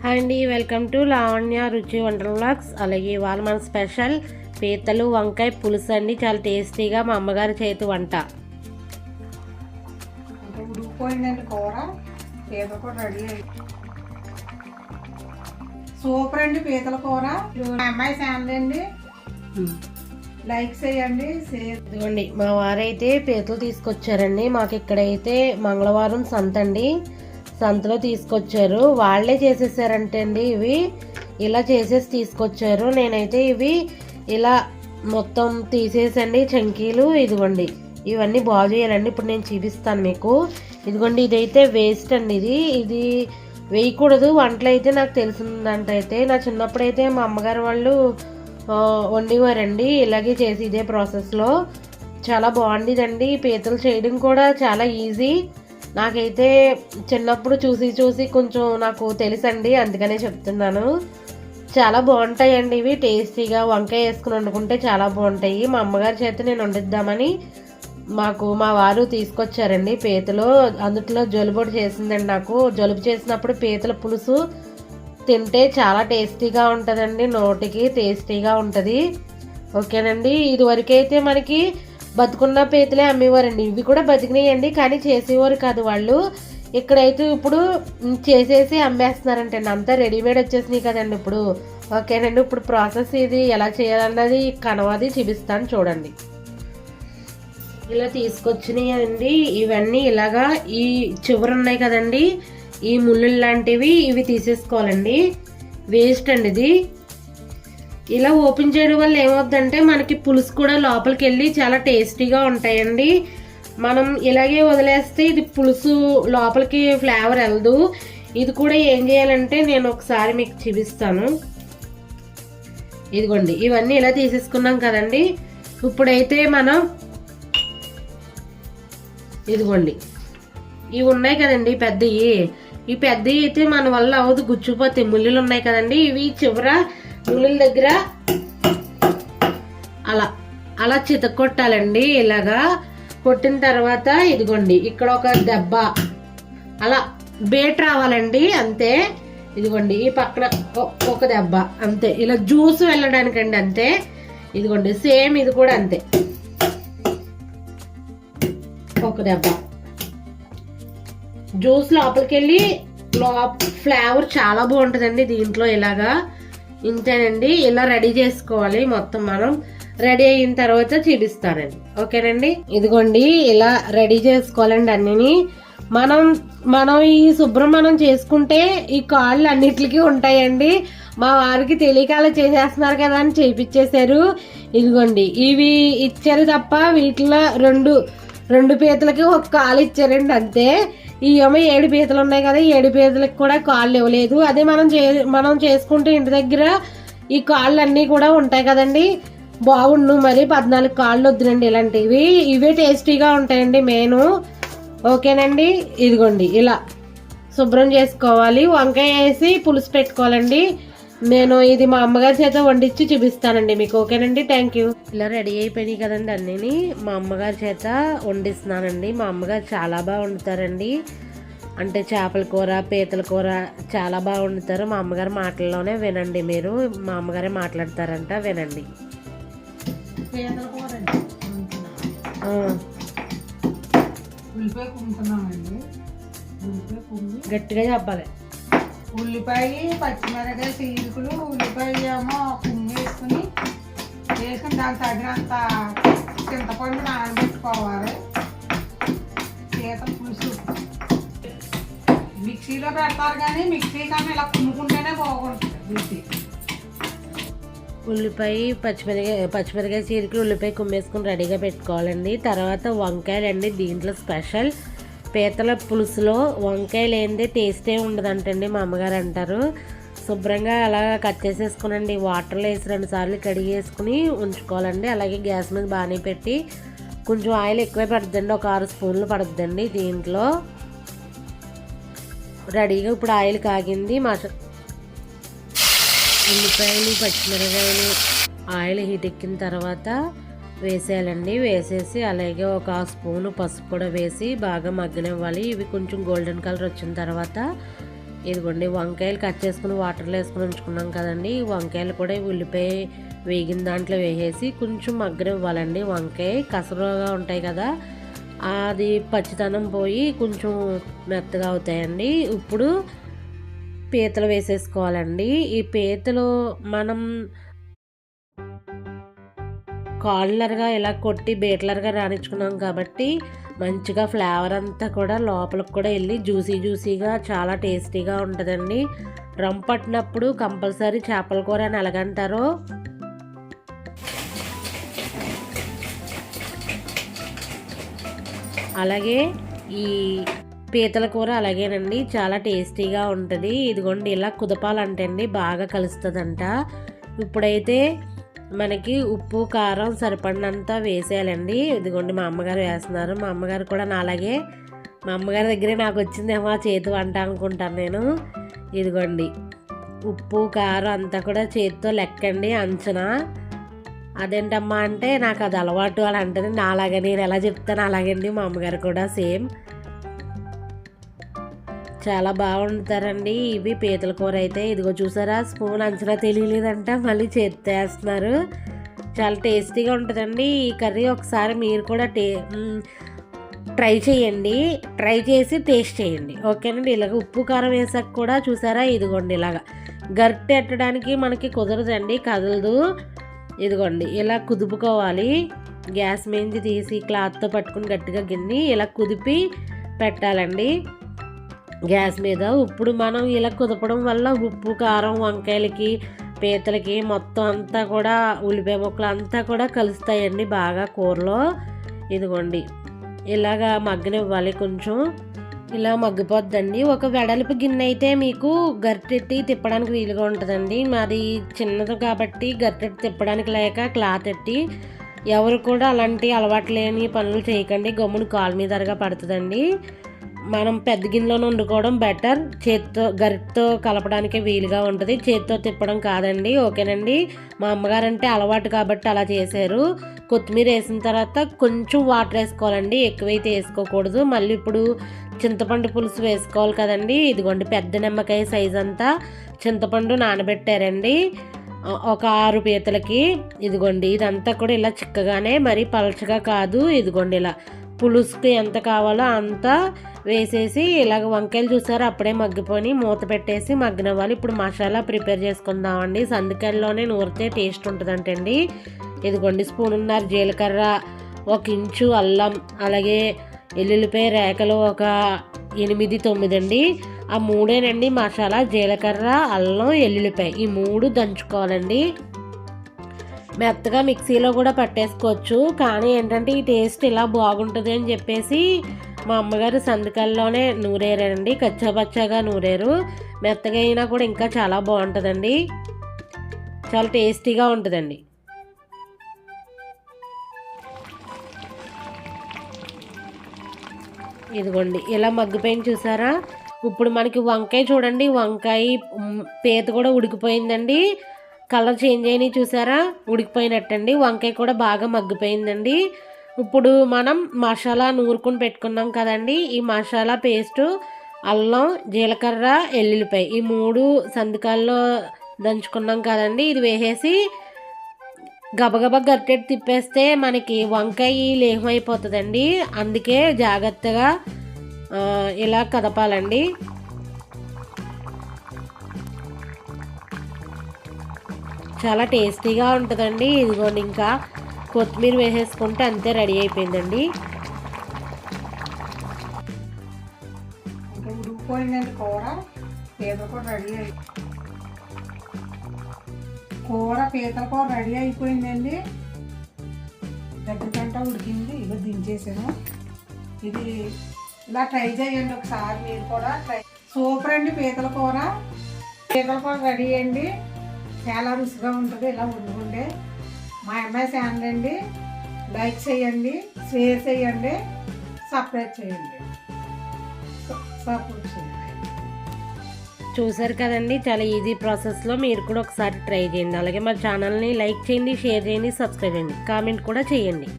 Hi అండి welcome to Lavanya రుచి వంటల వ్లాగ్స్. అలాగే ఇవాళ మన స్పెషల్ పీతలు వంకాయ పులుసు అండి. చాలా టేస్టీగా మా అమ్మగారి చేతి వంట. ఉడికిపోయిందండి కూర. పీతల కూర రెడీ సూపర్ అండి పీతల కూర. అమ్మాయి ఫ్యామిలీ అండి. లైక్ చేయండి ఇదిగోండి మా వారైతే పీతలు తీసుకొచ్చారండి. మాకు ఇక్కడైతే మంగళవారం సంత అండి. సంతలో తీసుకొచ్చారు. వాళ్ళే చేసేసారంటే అండి ఇవి. ఇలా చేసేసి తీసుకొచ్చారు. నేనైతే ఇవి ఇలా మొత్తం తీసేసండి. చంకీలు ఇదిగోండి. ఇవన్నీ బాగు చేయాలండి. ఇప్పుడు నేను చూపిస్తాను మీకు. ఇదిగోండి ఇదైతే వేస్ట్ అండి ఇది. ఇది వేయకూడదు. వంటలు అయితే నాకు తెలిసిందంట అయితే. నా చిన్నప్పుడు అయితే మా అమ్మగారు వాళ్ళు వండేవారండి. ఇలాగే చేసి ఇదే ప్రాసెస్లో చాలా బాగుండేదండి. పీతలు చేయడం కూడా చాలా ఈజీ నాకైతే చిన్నప్పుడు చూసి చూసి కొంచెం నాకు తెలుసండి అందుకనే చెప్తున్నాను. చాలా బాగుంటాయండి ఇవి. టేస్టీగా వంకాయ వేసుకుని వండుకుంటే చాలా బాగుంటాయి. మా అమ్మగారి చేత నేను వండిద్దామని మాకు మా వారు తీసుకొచ్చారండి పీతలో. అందుట్లో జలుబొడి చేసిందండి నాకు. జలుబు చేసినప్పుడు పీతల పులుసు తింటే చాలా టేస్టీగా ఉంటుందండి. నోటికి టేస్టీగా ఉంటుంది. ఓకేనండి. ఇదివరకైతే మనకి బతుకున్న పీతలే అమ్మేవారండి. ఇవి కూడా బతికినాయండి కానీ చేసేవారు కాదు వాళ్ళు. ఇక్కడైతే ఇప్పుడు చేసేసి అమ్మేస్తున్నారంటండి. అంతా రెడీమేడ్ వచ్చేసినాయి కదండి ఇప్పుడు. ఓకేనండి ఇప్పుడు ప్రాసెస్ ఇది ఎలా చేయాలన్నది కనవాది చూపిస్తాను చూడండి. ఇలా తీసుకొచ్చినాయండి. ఇవన్నీ ఇలాగా ఈ చివరు ఉన్నాయి కదండి. ఈ ముళ్ళు లాంటివి ఇవి తీసేసుకోవాలండి. వేస్ట్ అండి ఇది. ఇలా ఓపెన్ చేయడం వల్ల ఏమవుద్దంటే మనకి పులుసు కూడా లోపలికి వెళ్ళి చాలా టేస్టీగా ఉంటాయండి. మనం ఇలాగే వదిలేస్తే ఇది పులుసు లోపలికి ఫ్లేవర్ వెళ్ళదు. ఇది కూడా ఏం చేయాలంటే నేను ఒకసారి మీకు చూపిస్తాను. ఇదిగోండి ఇవన్నీ ఇలా తీసేసుకున్నాం కదండి. ఇప్పుడైతే మనం ఇదిగోండి ఇవి ఉన్నాయి కదండి పెద్దవి ఈ పెద్దవి అయితే మన వల్ల అవదు గుచ్చిపోతే ముళ్ళులు ఉన్నాయి కదండి. ఇవి చివర ముళ్ళుల దగ్గర అలా అలా చితకొట్టాలండి ఇలాగా కొట్టిన తర్వాత ఇదిగోండి ఇక్కడ ఒక దెబ్బ. అలా బేట్ రావాలండి అంతే. ఇదిగోండి ఈ పక్కన ఒక దెబ్బ అంతే. ఇలా జ్యూస్ వెళ్ళడానికండి అంతే. ఇదిగోండి సేమ్ ఇది కూడా అంతే. ఒక దెబ్బ. జ్యూస్ లోపలికి వెళ్ళి లోప ఫ్లేవర్ చాలా బాగుంటుందండి దీంట్లో ఇలాగా. ఇంతేనండి ఇలా రెడీ చేసుకోవాలి మొత్తం మనం. రెడీ అయిన తర్వాత చూపిస్తానండి. ఓకేనండి? ఇదిగోండి ఇలా రెడీ చేసుకోవాలండి అన్నిని. మనం మనం ఈ శుభ్రం మనం చేసుకుంటే ఈ కాళ్ళు అన్నిటికీ ఉంటాయండి. మా వారికి తెలియక అలా చేసేస్తున్నారు కదా అని చేయించేశారు ఇదిగోండి ఇవి ఇచ్చారు తప్ప వీటిలో రెండు రెండు పీతలకి ఒక కాలు ఇచ్చారండి అంతే. ఈ ఏమో ఏడు పీతలు ఉన్నాయి కదా ఏడు పీతలకి కూడా కాళ్ళు ఇవ్వలేదు. అదే మనం చే మనం చేసుకుంటే ఇంటి దగ్గర ఈ కాళ్ళు అన్నీ కూడా ఉంటాయి కదండి. బాగుండు మరి పద్నాలుగు కాళ్ళు వద్దునండి ఇలాంటివి. ఇవే టేస్టీగా ఉంటాయండి మెయిన్. ఓకేనండి? ఇదిగోండి ఇలా. శుభ్రం చేసుకోవాలి. వంకాయ వేసి పులుసు పెట్టుకోవాలండి. నేను ఇది మా అమ్మగారి చేత వండించి చూపిస్తానండి మీకు ఓకేనండి? థ్యాంక్ యూ ఇలా రెడీ అయిపోయినాయి కదండి అన్నీని. మా అమ్మగారి చేత వండిస్తున్నానండి. మా అమ్మగారు చాలా బాగా వండుతారండి. అంటే చేపల కూర పీతల కూర చాలా బాగా వండుతారు. మా అమ్మగారి మాటల్లోనే వినండి మీరు. మా అమ్మగారే మాట్లాడతారంట వినండి. గట్టిగా చెప్పాలి. ఉల్లిపాయ పచ్చిమిరకాయ చీరుకులు ఉల్లిపాయ ఏమో కుమ్మి వేసుకుని వేసుకుని దానికి తగినంత చింతపండు నానబెట్టుకోవాలి. పీత పులుసు. మిక్సీలో పెడతారు కానీ మిక్సీ కానీ ఇలా కుమ్ముకుంటేనే బాగుంటుంది మిక్సీ. ఉల్లిపాయ పచ్చిమిరకాయ పచ్చిమిరకాయ చీరికి ఉల్లిపాయ కుమ్మేసుకుని రెడీగా పెట్టుకోవాలండి. తర్వాత వంకాయలండి దీంట్లో స్పెషల్ పీతల పులుసులో వంకాయ లేనిదే టేస్టే ఉండదంటండి మా అమ్మగారు అంటారు. శుభ్రంగా అలా కట్ చేసేసుకునండి. వాటర్లో వేసి రెండు సార్లు కడిగేసుకుని ఉంచుకోవాలండి. అలాగే గ్యాస్ మీద బాగానే పెట్టి కొంచెం ఆయిల్ ఎక్కువే పడుతుందండి. ఒక ఆరు స్పూన్లు పడుతుందండి దీంట్లో. రెడీగా ఇప్పుడు ఆయిల్ కాగింది. మస ఉల్లిపాయలు పచ్చిమిరకాయలు ఆయిల్ హీట్ ఎక్కిన తర్వాత వేసేయాలండి. వేసేసి అలాగే ఒక స్పూను పసుపు కూడా వేసి బాగా మగ్గనివ్వాలి. ఇవి కొంచెం గోల్డెన్ కలర్ వచ్చిన తర్వాత ఇదిగోండి వంకాయలు కట్ చేసుకుని వాటర్లో వేసుకుని ఉంచుకున్నాం కదండి. ఈ వంకాయలు కూడా ఉల్లిపాయ వేగిన దాంట్లో వేసేసి కొంచెం మగ్గనివ్వాలండి. వంకాయ కసరగా ఉంటాయి కదా అది పచ్చితనం పోయి కొంచెం మెత్తగా అవుతాయండి. ఇప్పుడు పీతలు వేసేసుకోవాలండి. ఈ పీతలు మనం కార్నర్గా ఇలా కొట్టి బేట్లర్గా రాణించుకున్నాం కాబట్టి మంచిగా ఫ్లేవర్ అంతా కూడా లోపలికి కూడా వెళ్ళి జ్యూసీ జ్యూసీగా చాలా టేస్టీగా ఉంటుందండి. రం పట్టినప్పుడు కంపల్సరీ చేపల కూర అని ఎలాగంటారో? అలాగే ఈ పీతల కూర అలాగేనండి చాలా టేస్టీగా ఉంటుంది. ఇదిగోండి ఇలా కుదపాలంటండి బాగా కలుస్తుందంట. ఇప్పుడైతే మనకి ఉప్పు కారం సరిపడినంత వేసేయాలండి. ఇదిగోండి మా అమ్మగారు వేస్తున్నారు. మా అమ్మగారు కూడా నా అలాగే మా అమ్మగారి దగ్గరే నాకు వచ్చిందేమో చేతి వంట అనుకుంటాను నేను. ఇదిగోండి ఉప్పు కారం అంతా కూడా చేతితో లెక్కండి అంచనా. అదేంటమ్మా అంటే నాకు అది అలవాటు అని అంటది నా అలాగే నేను ఎలా చెప్తాను అలాగండి మా అమ్మగారు కూడా సేమ్. చాలా బాగుంటారండి. ఇవి పీతల కూర అయితే. ఇదిగో చూసారా? స్పూన్ అంచనా తెలియలేదంట. మళ్ళీ చేస్తేస్తున్నారు చాలా టేస్టీగా ఉంటుందండి. ఈ కర్రీ ఒకసారి మీరు కూడా టే ట్రై చేయండి. ట్రై చేసి టేస్ట్ చేయండి. ఓకేనండి? ఇలాగ ఉప్పు కారం వేసాక కూడా చూసారా? ఇదిగోండి ఇలాగ. గరిటె ఎట్టడానికి మనకి కుదరదండి. కదలదు. ఇదిగోండి. ఇలా కుదుపుకోవాలి. గ్యాస్ మీద తీసి క్లాత్తో పట్టుకుని గట్టిగా గిన్ని ఇలా కుదిపి పెట్టాలండి. గ్యాస్ మీద ఇప్పుడు మనం ఇలా కుదపడం వల్ల ఉప్పు కారం వంకాయలకి పీతలకి మొత్తం అంతా కూడా ఉల్లిపాయ ముక్కలు అంతా కూడా కలుస్తాయండి బాగా కూరలో. ఇదిగోండి ఇలాగా మగ్గనివ్వాలి కొంచెం. ఇలా మగ్గిపోద్దండి. ఒక వెడల్పు గిన్నె అయితే మీకు గరిటెట్టి తిప్పడానికి వీలుగా ఉంటుందండి. మాది చిన్నది కాబట్టి గరిటెట్టి తిప్పడానికి లేక క్లాత్ ఎట్టి. ఎవరు కూడా అలాంటి అలవాటు లేని పనులు చేయకండి. గమ్మును కాలు మీద పడుతుందండి. మనం పెద్ద గిన్నెలో వండుకోవడం బెటర్ చేత్తో గరిటతో కలపడానికి వీలుగా ఉంటుంది. చేత్తో తిప్పడం కాదండి ఓకేనండి? మా అమ్మగారు అంటే అలవాటు కాబట్టి అలా చేశారు. కొత్తిమీర వేసిన తర్వాత కొంచెం వాటర్ వేసుకోవాలండి. ఎక్కువైతే వేసుకోకూడదు. మళ్ళీ ఇప్పుడు చింతపండు పులుసు వేసుకోవాలి కదండి. ఇదిగోండి పెద్ద నిమ్మకాయ సైజ్ అంతా చింతపండు నానబెట్టారండి. ఒక ఆరు పీతలకి. ఇదిగోండి ఇదంతా కూడా ఇలా చిక్కగానే మరి పలచగా కాదు. ఇదిగోండి ఇలా పులుసుకి ఎంత కావాలో అంత వేసేసి ఇలాగ వంకాయలు చూసారు? అప్పుడే మగ్గిపోయి మూత పెట్టేసి మగ్గినవ్వాలి. ఇప్పుడు మసాలా ప్రిపేర్ చేసుకుందామండి. సందుకల్లోనే నూరితే టేస్ట్ ఉంటుందంటండి. ఇదిగోండి ఉన్నారు జీలకర్ర ఒక ఇంచు అల్లం అలాగే ఎల్లుల్లిపాయ రేఖలు ఒక ఎనిమిది తొమ్మిది అండి ఆ మూడేనండి మసాలా జీలకర్ర అల్లం ఎల్లుల్లిపాయ. ఈ మూడు దంచుకోవాలండి. మెత్తగా మిక్సీలో కూడా పట్టేసుకోవచ్చు. కానీ ఏంటంటే ఈ టేస్ట్ ఇలా బాగుంటుంది అని చెప్పేసి మా అమ్మగారు సందుకల్లోనే నూరేరండి కచ్చాపచ్చాగా నూరేరు. మెత్తగా అయినా కూడా ఇంకా చాలా బాగుంటుందండి. చాలా టేస్టీగా ఉంటుందండి. ఇదిగోండి ఇలా మగ్గిపోయింది చూసారా? ఇప్పుడు మనకి వంకాయ చూడండి. వంకాయ పేత కూడా ఉడికిపోయిందండి. కలర్ చేంజ్ అయినాయి చూసారా? ఉడికిపోయినట్టండి. వంకాయ కూడా బాగా మగ్గిపోయిందండి. ఇప్పుడు మనం మసాలా నూరుకుని పెట్టుకున్నాం కదండి. ఈ మసాలా పేస్టు అల్లం జీలకర్ర ఎల్లుల్లిపాయ ఈ మూడు సందుకాల్లో దంచుకున్నాం కదండి. ఇది వేసేసి గబగబా గరిటెట్ తిప్పేస్తే మనకి వంకాయ లేహం అయిపోతుందండి అందుకే జాగ్రత్తగా ఇలా కదపాలండి. చాలా టేస్టీగా ఉంటుందండి. ఇదిగోండి ఇంకా కొత్తిమీర వేసేసుకుంటే అంతే రెడీ అయిపోయిందండి. ఉడికిపోయిందండి కూర. పీతల కూర రెడీ అయి కూర పీతల కూర రెడీ అయిపోయిందండి. దగ్గరికంటా ఉడికింది ఇక దించేసాను. ఇది ఇలా ట్రై చేయండి ఒకసారి మీరు కూడా ట్రై సూపర్ అండి పీతల కూర. పీతల కూర రెడీ అండి. చాలా రుచిగా ఉంటుంది ఇలా వండుకుంటే. మా అమ్మాయి ఛానల్ అండి. లైక్ చేయండి షేర్ చేయండి సబ్స్క్రైబ్ చేయండి. సపోర్ట్ చేయండి. చూసారు కదండి చాలా ఈజీ ప్రాసెస్లో మీరు కూడా ఒకసారి ట్రై చేయండి. అలాగే మా ఛానల్ని లైక్ చేయండి షేర్ చేయండి సబ్స్క్రైబ్ చేయండి. కామెంట్ కూడా చేయండి.